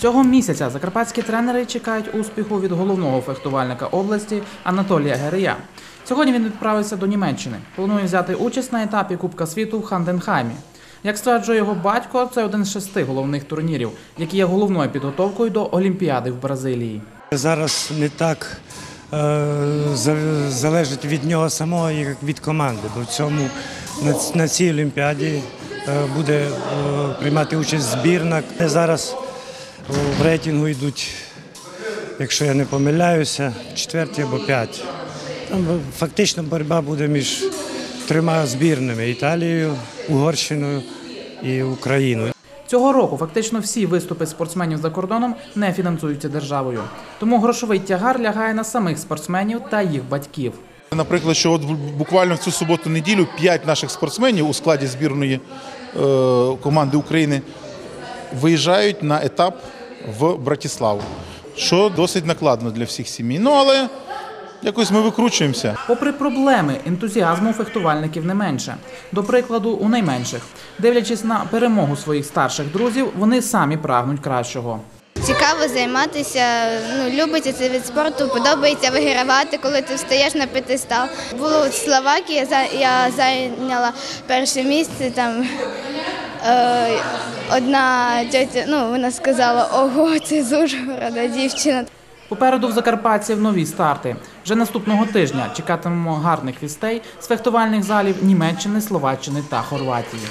Цього місяця закарпатські тренери чекають успіху від головного фехтувальника області Анатолія Герия. Сьогодні він відправився до Німеччини. Планує взяти участь на етапі Кубка світу в Ханденхаймі. Як стверджує його батько, це один з шести головних турнірів, які є головною підготовкою до Олімпіади в Бразилії. Зараз не так е, залежить від нього самого, як від команди. Бо в цьому на цій олімпіаді е, буде е, приймати участь збірна. Зараз в рейтингу йдуть, якщо я не помиляюся, четверті або п'ять. Там фактично боротьба буде між трьома збірними Італією, Угорщиною і Україною. Цього року фактично всі виступи спортсменів за кордоном не фінансуються державою. Тому грошовий тягар лягає на самих спортсменів та їх батьків. Наприклад, що от буквально в цю суботу-неділю п'ять наших спортсменів у складі збірної е, команди України виїжджають на етап в Братиславу, що досить накладно для всіх сімей. Ну але якось ми викручуємося. Попри проблеми, ентузіазму фехтувальників не менше. До прикладу, у найменших. Дивлячись на перемогу своїх старших друзів, вони самі прагнуть кращого. Цікаво займатися, ну, любиться цей від спорту, подобається вигравати, коли ти встаєш на п'ятистал. Було в Словакії, за- я зайняла перше місце. Там одна тетя, ну, вона сказала, ого, це з дівчина. Попереду в закарпатців нові старти. Вже наступного тижня чекатимемо гарних вістей з фехтувальних залів Німеччини, Словаччини та Хорватії.